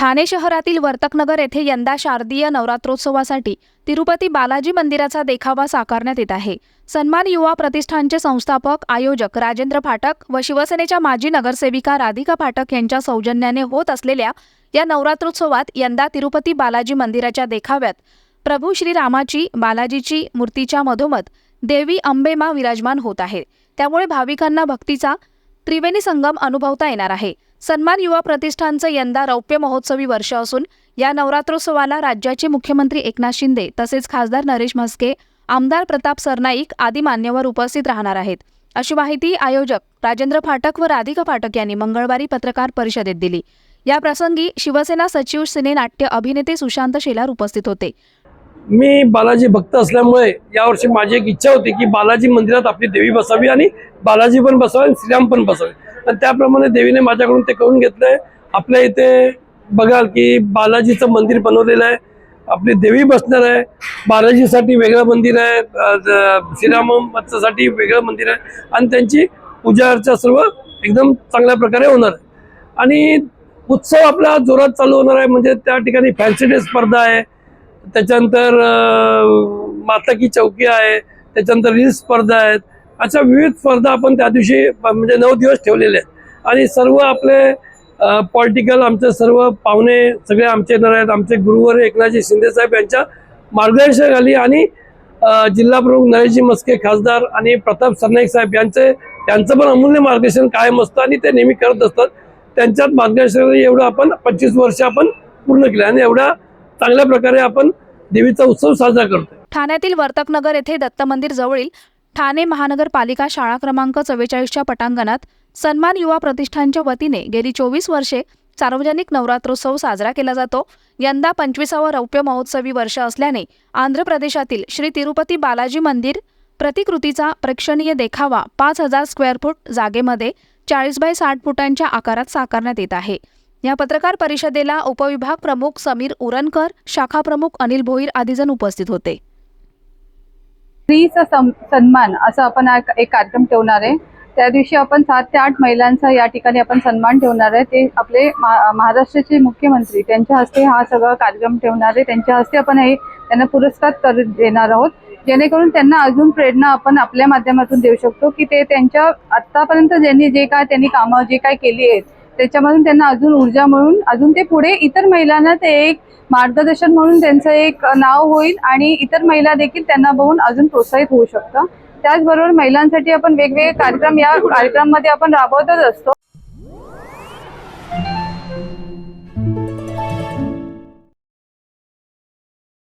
ठाणे शहरातील वर्तकनगर येथे यंदा शारदीय नवरात्रोत्सवासाठी तिरुपती बालाजी मंदिराचा देखावा साकारण्यात येत आहे. सन्मान युवा प्रतिष्ठानचे संस्थापक आयोजक राजेंद्र फाटक व शिवसेनेच्या माजी नगरसेविका राधिका फाटक यांच्या सौजन्याने होत असलेल्या या नवरात्रोत्सवात यंदा तिरुपती बालाजी मंदिराच्या देखाव्यात प्रभू श्रीरामाची बालाजीची मूर्तीच्या मधोमध देवी अंबेमा विराजमान होत आहे. त्यामुळे भाविकांना भक्तीचा त्रिवेणी संगम अनुभवता येणार आहे. सन्मान युवा प्रतिष्ठानचं यंदा रौप्य महोत्सवी वर्ष असून या नवरात्रोत्सवाला राज्याचे मुख्यमंत्री एकनाथ शिंदे तसेच खासदार नरेश म्हस्के आमदार प्रताप सरनाईक आदी मान्यवर उपस्थित राहणार आहेत. अशी माहिती आयोजक राजेंद्र फाटक व राधिका फाटक यांनी मंगळवारी पत्रकार परिषदेत दिली. या प्रसंगी शिवसेना सचिव सिने नाट्य अभिनेते सुशांत शेलार उपस्थित होते. मी बालाजी भक्त असल्यामुळे यावर्षी माझी एक इच्छा होती की बालाजी मंदिरात आपली देवी बसावी आणि बालाजी पण बसावी आणि श्रीराम पण बसावे. तर त्याप्रमाणे देवीने माझ्याकडून ते करून घेतलंय. आपल्या इथे बघाल की बालाजीचं मंदिर बनवलेलं आहे. आपली देवी बसणार आहे. बालाजीसाठी वेगळं मंदिर आहे. अ, श्रीरामासाठी वेगळं मंदिर आहे. आणि त्यांची पूजा अर्चा सर्व एकदम चांगल्या प्रकारे होणार आहे. आणि उत्सव आपला जोरात चालू होणार आहे. म्हणजे त्या ठिकाणी फॅन्सी डे स्पर्धा आहे. त्याच्यानंतर माता की चौकी आहे. त्याच्यानंतर रील स्पर्धा आहेत. अशा विविध स्पर्धा आपण त्या दिवशी म्हणजे नऊ दिवस ठेवलेले आहेत. आणि सर्व आपले पॉलिटिकल आमचे सर्व पाहुणे सगळे आमचे येणार आहेत. आमचे गुरुवर एकनाथजी शिंदे साहेब यांच्या मार्गदर्शनाखाली आणि जिल्हाप्रमुख जिल्हा प्रमुख नरेशजी मस्के खासदार आणि प्रताप सरनाईक साहेब यांचे त्यांचं पण अमूल्य मार्गदर्शन कायम असतं आणि ते नेहमी करत असतात. त्यांच्यात मार्गदर्शनाने एवढं आपण पंचवीस वर्ष आपण पूर्ण केलं आणि एवढ्या चांगल्या प्रकारे आपण देवीचा उत्सव साजरा करतो ठाण्यातील वर्तकनगर येथे दत्त मंदिर जवळील ठाणे महानगरपालिका शाळा क्रमांक चव्वेचाळीसच्या पटांगणात सन्मान युवा प्रतिष्ठानच्या वतीने गेली चोवीस वर्षे सार्वजनिक नवरात्रोत्सव साजरा केला जातो. यंदा पंचवीसावं रौप्य महोत्सवी वर्ष असल्याने आंध्र प्रदेशातील श्री तिरुपती बालाजी मंदिर प्रतिकृतीचा प्रेक्षणीय देखावा पाच हजार स्क्वेअर फूट जागेमध्ये चाळीस बाय साठ फुटांच्या आकारात साकारण्यात येत आहे. या पत्रकार परिषदेला उपविभाग प्रमुख समीर उरणकर शाखा प्रमुख अनिल भोईर आदीजण उपस्थित होते. स्त्रीचा सन्मान असा आपण एक कार्यक्रम ठेवणार आहे. त्या दिवशी आपण सात ते आठ महिलांचा या ठिकाणी आपण सन्मान ठेवणार आहे. ते आपले महा- महाराष्ट्राचे मुख्यमंत्री त्यांच्या हस्ते हा सगळा कार्यक्रम ठेवणार आहे. त्यांच्या हस्ते आपण हे त्यांना पुरस्कार कर देणार आहोत. जेणेकरून त्यांना अजून प्रेरणा आपण आपल्या माध्यमातून देऊ शकतो की ते त्यांच्या आत्तापर्यंत ज्यांनी जे काय त्यांनी कामं जे काय केली आहेत त्याच्यामधून त्यांना अजून ऊर्जा मिळून अजून ते पुढे इतर महिलांना ते एक मार्गदर्शन म्हणून त्यांचं एक नाव होईल आणि इतर महिला देखील त्यांना बघून अजून प्रोत्साहित होऊ शकतं. त्याचबरोबर महिलांसाठी आपण वेगवेगळे कार्यक्रम या कार्यक्रमामध्ये आपण राबवतच असतो.